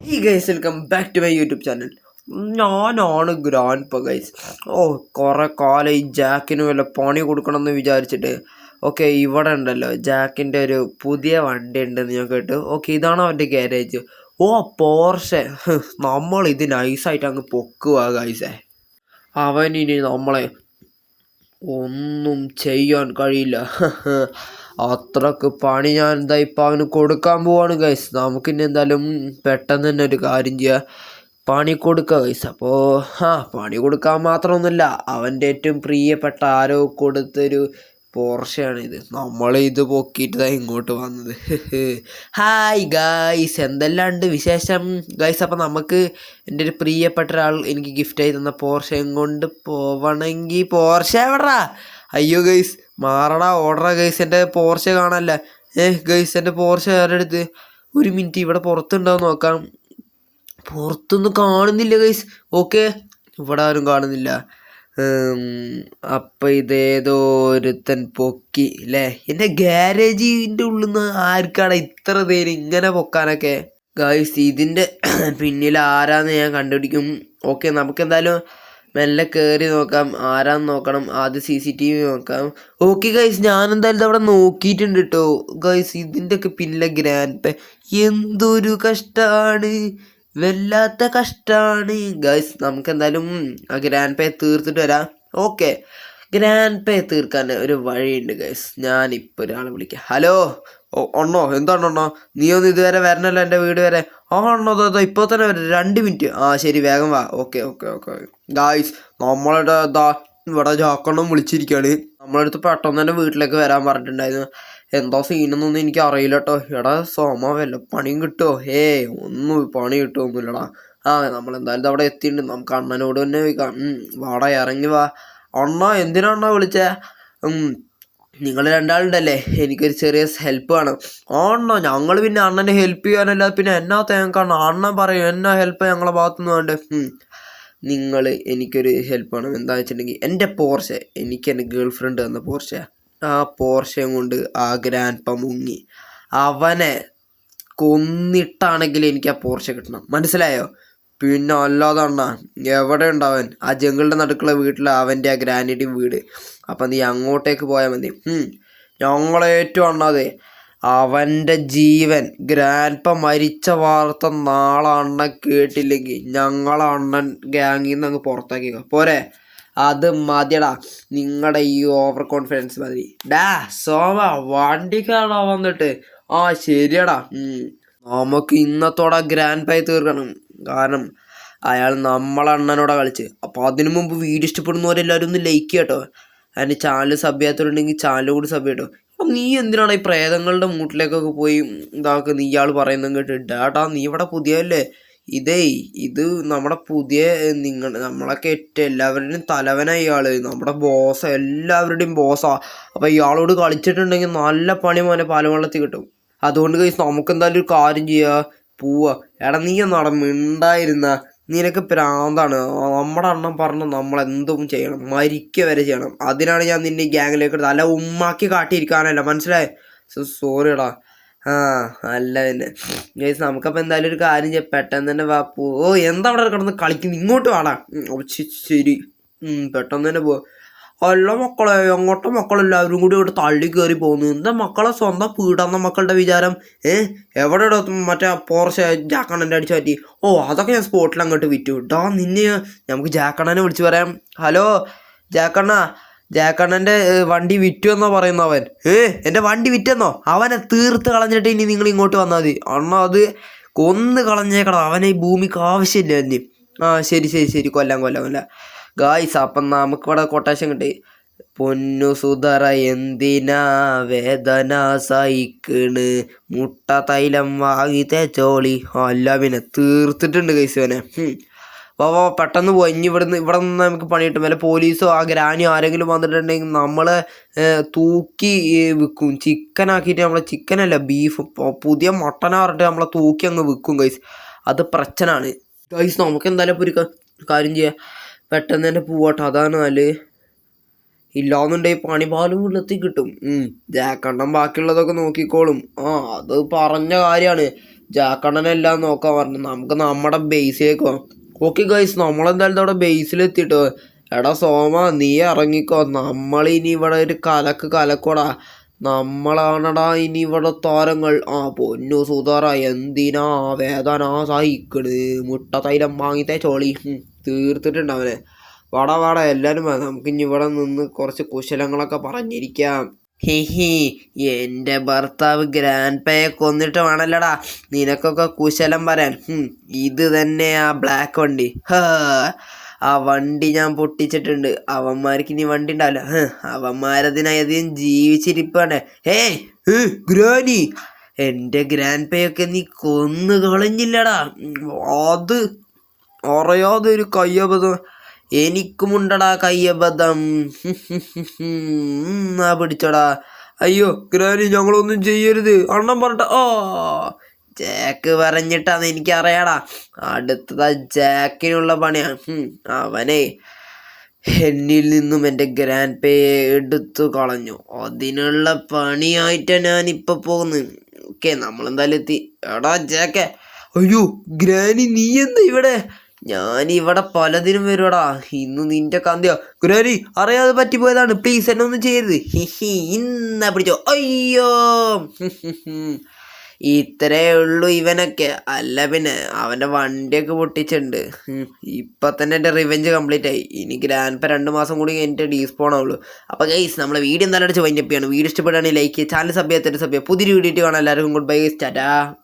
ഈ guys welcome back to my YouTube channel ഞാനാണ് grand പ ഗൈസ് ഓ കുറേ കാലം ഈ ജാക്കിന് വല്ല പണി കൊടുക്കണം എന്ന് വിചാരിച്ചിട്ട്. ഓക്കെ ഇവിടെ ഉണ്ടല്ലോ. ജാക്കിന്റെ ഒരു പുതിയ വണ്ടി ഉണ്ടെന്ന് ഞാൻ കേട്ടു. ഓക്കെ ഇതാണ് അവന്റെ ഗ്യാരേജ് ഓ പോർഷെ നമ്മൾ ഇത് നൈസായിട്ട് അങ്ങ് പൊക്കുക ഗൈസേ അവനിനി നമ്മളെ ഒന്നും ചെയ്യാൻ കഴിയില്ല. അത്രയ്ക്ക് പണി ഞാൻ എന്താ ഇപ്പം അവന് കൊടുക്കാൻ പോവാണ് ഗൈസ് നമുക്കിനി എന്തായാലും പെട്ടെന്ന് തന്നെ ഒരു കാര്യം ചെയ്യുക പണി കൊടുക്കുക ഗൈസ് അപ്പോൾ ആ പണി കൊടുക്കാൻ മാത്രമൊന്നുമില്ല അവന്റെ ഏറ്റവും പ്രിയപ്പെട്ട ആരോ കൊടുത്തൊരു പോർഷയാണ് ഇത്. നമ്മൾ ഇത് പൊക്കിയിട്ട് ഇങ്ങോട്ട് വന്നത്. ഹായ് ഗായ്സ് എന്തെല്ലാം ഉണ്ട് വിശേഷം? ഗൈസ് അപ്പം നമുക്ക് എന്റെ ഒരു പ്രിയപ്പെട്ട ഒരാൾ എനിക്ക് ഗിഫ്റ്റായി തന്ന പോർഷയും കൊണ്ട് പോവണമെങ്കിൽ പോർഷ എവിടാ? അയ്യോ ഗൈസ് മാറടാ ഓർഡറാ ഗൈസ് എന്റെ പോർഷ കാണാനല്ല ഏഹ് ഗൈസ് എന്റെ പോർഷ ആരെടുത്ത് ഒരു മിനിറ്റ് ഇവിടെ പുറത്തുണ്ടാവും നോക്കാം. പുറത്തൊന്നും കാണുന്നില്ല ഗൈസ് ഓക്കെ ഇവിടെ ആരും കാണുന്നില്ല. അപ്പം ഇതേതോ ഒരുത്തൻ പൊക്കി അല്ലേ എന്റെ ഗ്യാരേജിന്റെ ഉള്ളിൽ നിന്ന് ആർക്കാണ് ഇത്ര പേര് ഇങ്ങനെ പൊക്കാനൊക്കെ? ഗൈസ് ഇതിന്റെ പിന്നിൽ ആരാന്ന് ഞാൻ കണ്ടുപിടിക്കും. ഓക്കെ നമുക്ക് എന്തായാലും മെല്ലെ കയറി നോക്കാം ആരാന്ന് നോക്കണം ആദ്യം സി സി ടി വി നോക്കാം. ഓക്കെ ഗൈസ് ഞാൻ എന്തായാലും അവിടെ നോക്കിയിട്ടുണ്ട് കേട്ടോ ഗൈസ് ഇതിന്റെ ഒക്കെ പിന്നിലെ ഗ്രാൻഡ് എന്തൊരു കഷ്ടാണ്. വല്ലാത്ത കഷ്ടാണ്. ഗൈസ് നമുക്ക് എന്തായാലും ആ ഗ്രാൻഡ് പേ തീർത്തിട്ട് വരാം. ഓക്കെ ഗ്രാൻഡ് പേ തീർക്കാൻ ഒരു വഴിയുണ്ട് ഗൈസ് ഞാനിപ്പോൾ ഒരാളെ വിളിക്കാം. ഹലോ ഓ അണ്ണോ എന്താണ് ഒണ്ണോ നീ ഒന്ന് ഇതുവരെ വരണല്ലോ എന്റെ വീട് വരെ. ആ ഒണ്ണോ അതോ ഇപ്പോൾ തന്നെ വരും. രണ്ട് മിനിറ്റ് ആ ശരി വേഗം വാ. ഓക്കെ ഓക്കെ ഓക്കെ ഗായ്സ് നമ്മളുടെ ദാ ഇവിടെ ജാക്കണ്ണം വിളിച്ചിരിക്കുകയാണ് നമ്മളടുത്ത് പെട്ടെന്ന് തന്നെ വീട്ടിലേക്ക് വരാൻ പറഞ്ഞിട്ടുണ്ടായിരുന്നു. എന്താ സീനൊന്നും എനിക്ക് അറിയില്ല കേട്ടോ എടാ സോമ വല്ല പണിയും കിട്ടുമോ ഏ ഒന്നും പണി കിട്ടുമൊന്നുമില്ലടാ ആ നമ്മൾ എന്തായാലും അവിടെ എത്തിയിട്ടുണ്ട്. നമുക്ക് അണ്ണനോട് തന്നെ വാടാ ഇറങ്ങി വാ. അണ്ണ എന്തിനാ വിളിച്ചേ? നിങ്ങൾ രണ്ടാളുണ്ടല്ലേ എനിക്കൊരു ചെറിയ ഹെൽപ്പ് വേണം. ആണോ ഞങ്ങൾ പിന്നെ അണ്ണനെ ഹെൽപ്പ് ചെയ്യാനല്ല പിന്നെ എന്നാ ഞങ്ങൾക്കാണ് അണ്ണൻ പറയും എന്നാ ഹെൽപ്പ് ഞങ്ങളെ ഭാഗത്തുനിന്ന് വേണ്ടേ? നിങ്ങൾ എനിക്കൊരു ഹെൽപ്പ് വേണം. എന്താ വെച്ചിട്ടുണ്ടെങ്കിൽ എന്റെ പോർഷെ എനിക്ക് എന്റെ ഗേൾ ഫ്രണ്ട് തന്ന പോർഷെ ആ പോർഷയും കൊണ്ട് ആ ഗ്രാൻഡ് മുങ്ങി. അവനെ കൊന്നിട്ടാണെങ്കിൽ എനിക്ക് ആ പോർഷെ കിട്ടണം. മനസ്സിലായോ? പിന്നെ അല്ലാതെ അണ്ണാ എവിടെ ഉണ്ടാവൻ? ആ ജംഗിളിന്റെ നടുക്കുള്ള വീട്ടിൽ അവന്റെ ആ ഗ്രാനിറ്റിയും വീട്. അപ്പം നീ അങ്ങോട്ടേക്ക് പോയാൽ മതി. ഞങ്ങളേറ്റവും അണ്ണാതെ അവന്റെ ജീവൻ ഗ്രാൻഡ്പ മരിച്ച വാർത്ത നാളെ അണ്ണൻ കേട്ടില്ലെങ്കിൽ ഞങ്ങളെ അണ്ണൻ ഗ്യാങ്ങിൽ നിന്ന് അങ്ങ് പുറത്താക്കിക്കോ പോരെ? അത് മതിയടാ. നിങ്ങളുടെ ഈ ഓവർ കോൺഫിഡൻസ് മതി. ഡാ സോമ വണ്ടിക്കാണോ വന്നിട്ട്. ആ ശരിയടാ. നമുക്ക് ഇന്നത്തോടെ ഗ്രാൻഡ് പൈ തീർക്കണം. കാരണം അയാൾ നമ്മളെ അണ്ണനോടെ കളിച്ച്. അപ്പോൾ അതിനു മുമ്പ് വീഡിയോ ഇഷ്ടപ്പെടുന്നവരെല്ലാവരും ഒന്ന് ലൈക്ക് ചെയ്യട്ടോ. അതിന്റെ ചാനൽ സബ് ചെയ്യാത്തവരുണ്ടെങ്കിൽ ചാനൽ കൂടി സബ് ചെയ്യട്ടോ. അപ്പം നീ എന്തിനാണ് ഈ പ്രേതങ്ങളുടെ മൂട്ടിലേക്കൊക്കെ പോയി ഇതാക്കുക ഇയാൾ പറയുന്നത് കേട്ട് ഡാട്ടാ നീ ഇവിടെ പുതിയല്ലേ ഇതേ ഇത് നമ്മുടെ പുതിയ നിങ്ങൾ നമ്മളൊക്കെ ഏറ്റവും എല്ലാവരുടെയും തലവനായി ഇയാൾ നമ്മുടെ ബോസ് എല്ലാവരുടെയും ബോസാ അപ്പം ഇയാളോട് കളിച്ചിട്ടുണ്ടെങ്കിൽ നല്ല പണി മോനെ പാലവെള്ളത്തിൽ കിട്ടും. അതുകൊണ്ട് കഴിച്ച് നമുക്ക് എന്തായാലും ഒരു കാര്യം ചെയ്യുക പോവാ. എടാ നീ ഒന്നവിടെ മിണ്ടായിരുന്ന. നിനക്ക് പ്രാന്താണ്. നമ്മുടെ അണ്ണൻ പറഞ്ഞ് നമ്മൾ എന്തും ചെയ്യണം. മരിക്കുക വരെ ചെയ്യണം. അതിനാണ് ഞാൻ നിന്നെ ഗ്യാങ്ങിലേക്ക് എടുത്തത്. അല്ല ഉമ്മാക്കി കാട്ടിയിരിക്കാനല്ല. മനസ്സിലായി? സോറിയടാ ആ അല്ല പിന്നെ. ഗൈസ് നമുക്കപ്പോൾ എന്തായാലും ഒരു കാര്യം ചെയ്യാം. പെട്ടെന്ന് തന്നെ വാ പോ. ഓ എന്താ അവിടെ കിടന്ന് കളിക്കുന്നു? ഇങ്ങോട്ട് വാടാ. ശരി, പെട്ടെന്ന് തന്നെ പോ. അല്ല മക്കളെ അങ്ങോട്ട് മക്കളെല്ലാവരും കൂടി ഇവിടെ തള്ളി കയറി പോകുന്നു എന്താ മക്കളെ സ്വന്തം വീടാന്ന മക്കളുടെ വിചാരം? ഏ? എവിടെ മറ്റേ പോർച്ച ജാക്കണ്ണന്റെ അടിച്ചു പറ്റി ഓ അതൊക്കെ ഞാൻ സ്പോട്ടിൽ അങ്ങോട്ട് വിറ്റു. ഡാ നിന്നെ നമുക്ക് ജാക്കണ്ണനെ വിളിച്ചു പറയാം. ഹലോ ജാക്കണ്ണ ജാക്കണ്ണന്റെ വണ്ടി വിറ്റു എന്നോ പറയുന്നു അവൻ. ഏ എന്റെ വണ്ടി വിറ്റെന്നോ? അവനെ തീർത്ത് കളഞ്ഞിട്ട് ഇനി നിങ്ങൾ ഇങ്ങോട്ട് വന്നാൽ മതി. അണ്ണ അത് കൊന്ന് കളഞ്ഞേക്കണം അവനെ ഈ ഭൂമിക്ക് ആവശ്യമില്ല എന്നെ ആ ശരി ശരി ശരി. കൊല്ലാം കൊല്ലാം കൊല്ലാം. ഗായ്സ് അപ്പം നമുക്കിവിടെ കൊട്ടേഷൻ കിട്ടി. പൊന്നു സുധറ എന്തിനാ വേദന സഹിക്കണ്? മുട്ട തൈലം വാങ്ങി തേച്ചോളി. അല്ല പിന്നെ തീർത്തിട്ടുണ്ട്. വാ വാ പെട്ടെന്ന് പോയി. ഇനി ഇവിടുന്ന് ഇവിടെ നിന്ന് നമുക്ക് പണി കിട്ടും. പോലീസോ ആ ഗ്രാനിയോ ആരെങ്കിലും വന്നിട്ടുണ്ടെങ്കിൽ നമ്മളെ തൂക്കി വിൽക്കും. ചിക്കൻ ആക്കിയിട്ട് നമ്മളെ ചിക്കനല്ല ബീഫ് പുതിയ മട്ടൻ പറഞ്ഞിട്ട് നമ്മളെ തൂക്കി അങ്ങ് വിൽക്കും ഗൈസ് അത് പ്രശ്നമാണ് ഗൈസ് നമുക്ക് എന്തായാലും ഒരു കാര്യം ചെയ്യാം. പെട്ടെന്ന് തന്നെ പോവാട്ടോ. അതാണ് നല്ലത് ഇല്ലാന്നുണ്ടെങ്കിൽ പണിപാലും വെള്ളത്തിൽ കിട്ടും ജാക്കണ്ണൻ ജാക്കണ്ണം ബാക്കിയുള്ളതൊക്കെ നോക്കിക്കോളും. ആ അത് പറഞ്ഞ കാര്യമാണ് ജാക്കണ്ണനെല്ലാം നോക്കാൻ പറഞ്ഞു. നമുക്ക് നമ്മുടെ ബേസിലേക്ക് പോകാം ഓക്കെ ഗൈസ് നമ്മളെന്തായാലും അവിടെ ബേസിലെത്തിട്ടോ. എടാ സോമ നീ ഇറങ്ങിക്കോ. നമ്മളിനി ഇവിടെ ഒരു കലക്ക് കലക്കോടാ. നമ്മളാണടാ ഇനി ഇവിടെ താരങ്ങൾ. ആ പൊന്നു സുതാറ എന്തിനാ വേദന സഹിക്കണ്. മുട്ട തൈലം വാങ്ങിത്തേ ചോളി. ഉം, തീർത്തിട്ടുണ്ട് അവനെ വാടാ വാടാ എല്ലാവരും നമുക്ക് ഇനി ഇവിടെ നിന്ന് കുറച്ച് കുശലങ്ങളൊക്കെ പറഞ്ഞിരിക്കാം. ഹിഹി എന്റെ ഭർത്താവ് ഗ്രാൻഡ് പേയെ കൊന്നിട്ട് വേണല്ലടാ. നിനക്കൊക്കെ കുശലം പറയാൻ. ഇത് തന്നെ ആ ബ്ലാക്ക് വണ്ടി. ആ വണ്ടി ഞാൻ പൊട്ടിച്ചിട്ടുണ്ട്. അവന്മാർക്ക് ഇനി വണ്ടി ഉണ്ടാവില്ല. അവന്മാരതിനധികം ജീവിച്ചിരിപ്പാണ്. ഏ ഗ്രാനി എന്റെ ഗ്രാൻഡ് പേയൊക്കെ നീ കൊന്നു കളഞ്ഞില്ലടാ. അത് അറിയാതെ ഒരു കയ്യബദ്ധം. എനിക്കുമുണ്ടടാ കയ്യബദ്ധം. ആ പിടിച്ചടാ. അയ്യോ ഗ്രാനി ഞങ്ങളൊന്നും ചെയ്യരുത്. അണ്ണം പറഞ്ഞ ഓ ജാക്ക് പറഞ്ഞിട്ടാന്ന് എനിക്കറിയാടാ. അടുത്തതാ ജാക്കിനുള്ള പണിയാണ് അവനെ എന്നിൽ നിന്നും എന്റെ ഗ്രാൻഡ് പേയെ എടുത്തു കളഞ്ഞു. അതിനുള്ള പണിയായിട്ടാണ് ഞാനിപ്പോൾ പോകുന്നത് ഓക്കെ നമ്മളെന്തായാലും എത്തി. എടാ ജാക്കെ. അയ്യോ ഗ്രാനി നീ എന്താ ഇവിടെ? ഞാൻ ഇവിടെ പലതിനും വരുവടാ. ഇന്ന് നിന്റെ കന്തിയോ ഗുരുവരി അറിയാതെ പറ്റിപ്പോയതാണ്. പ്ലീസ് എന്നെ ഒന്നും ചെയ്യരുത്. ഇന്ന പിടിച്ചോ. അയ്യോ. ഇത്രേ ഉള്ളൂ ഇവനൊക്കെ. അല്ല പിന്നെ അവന്റെ വണ്ടിയൊക്കെ പൊട്ടിച്ചിട്ടുണ്ട്. ഇപ്പം തന്നെ എന്റെ റിവെഞ്ച് കംപ്ലീറ്റ് ആയി. ഇനി ഗ്രാൻഡ് രണ്ട് മാസം കൂടി എന്റെ ഡീസ്പോൺ ആവുള്ളൂ. അപ്പോൾ ഗൈസ് നമ്മളെ വീഡിയോ എന്തായാലും അടിച്ച് വൈൻഡപ്പ് ചെയ്യണം. വീഡിയോ ഇഷ്ടപ്പെടുകയാണെങ്കിൽ ലൈക്ക് ചാനൽ സഭ്യത്തിന്റെ സഭ്യ പുതിയൊരു വീഡിയോ കാണാൻ എല്ലാവർക്കും ഗുഡ് ബൈ ഗൈസ് ടാറ്റാ